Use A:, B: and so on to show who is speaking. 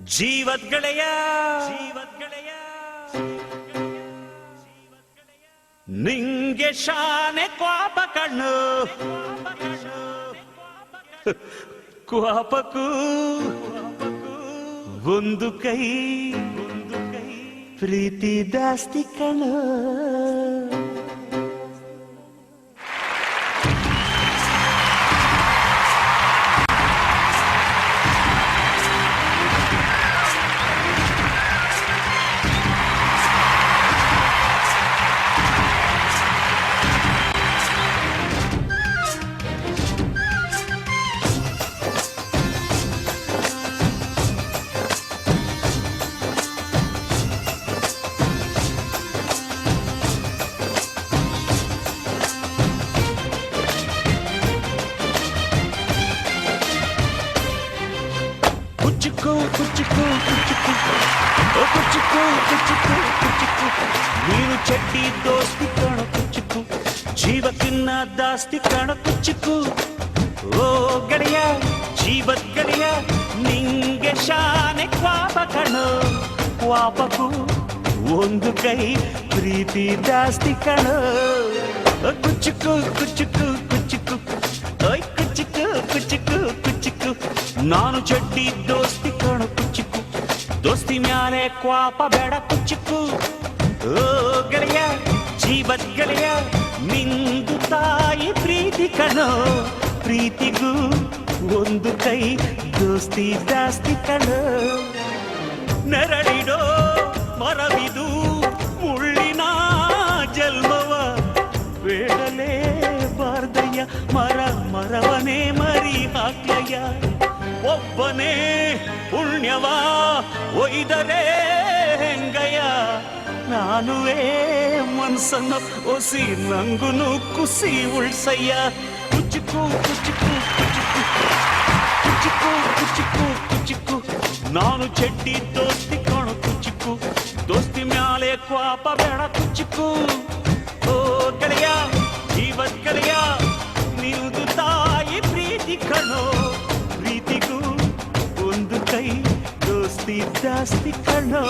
A: ಜೀವದ್ಗಳೆಯ ಜೀವದ್ಗಳೆಯ ನಿಂಗೆ ಶಾನೆ ಕ್ವಾಪ ಕಣ್ಣು. ಕ್ವಾಪಕ್ಕೂ ಒಂದು ಕೈ. ಒಂದು ಕೈ. ಪ್ರೀತಿ ದಾಸ್ತಿ ಕಣ್ಣು కుచ్చుకు కుచ్చుకు కుచ్చుకు ఓ కుచ్చుకు కుచ్చుకు కుచ్చుకు ನೀನು ಚಡ್ಡಿ ದೋಸ್ತಿ ಕಣ ಕುಚ್ಚುಕು ಜೀವಕ್ಕಿನ್ನ ದಾಸ್ತಿ ಕಣ ಕುಚ್ಚುಕು ಓ ಗೆಳೆಯ ಜೀವದ್ ಗೆಳೆಯ ನಿಂಗೆ ಶಾನೆ ಕ್ವಾಪ ಕಣು ಕ್ವಾಪಕು ಒಂದು ಕೈ ಪ್ರೀತಿ ದಾಸ್ತಿ ಕಣು ಓ ಕುಚ್ಚುಕು ಕುಚ್ಚುಕು ಕುಚ್ಚುಕು ಓಯ್ ಕುಚ್ಚುಕು ಕುಚ್ಚುಕು ಕುಚ್ಚುಕು ನಾನು ಚಡ್ಡಿ ದೋಸ್ತಿ ಕಣ ಕುಚ್ಚುಕು ದೋಸ್ತಿ ಮ್ಯಾಲೆ ಕ್ವಾಪ ಬೇಡ ಕುಚ್ಚುಕು ಓ ಗೆಳೆಯ ಜೀವದ್ ಗೆಳೆಯ ನಿಂದು ತಾಯಿ ಪ್ರೀತಿ ಕಣೋ ಪ್ರೀತಿಗೂ ಒಂದು ಕೈ ದೋಸ್ತಿ ಜಾಸ್ತಿ ಕಣೋ ನೆರಳಿಡೋ ಬಾರ್ದಯ್ಯ ಮರ ಮರವನೇ ಮರಿ ಹಾಕ್ಲಯ್ಯ ಒಬ್ಬನೇ ಪುಣ್ಯವ ಒಯ್ದರೆ ಹೆಂಗಯ್ಯ ನಾನುವೇ ಮನ್ಸನ್ನು ಒಸಿ ನಂಗುನು ಕುಸಿ ಉಳ್ಸಯ್ಯ ಕುಚ್ಚುಕು ಕುಚ್ಚುಕು ಕುಚ್ಚುಕು ಕುಚಿಕು ಕುಚಿಕು ಕುಚಿಕು ನಾನು ಚಡ್ಡಿ ದೋಸ್ತಿ ಕಾಣು ಕುಚಿಕು ದೋಸ್ತಿ ಮ್ಯಾಲೆ ಕ್ವಾಪ ಬೇಡ ಕುಚಿಕು ಜಾಸ್ತಿ ಕಣೋ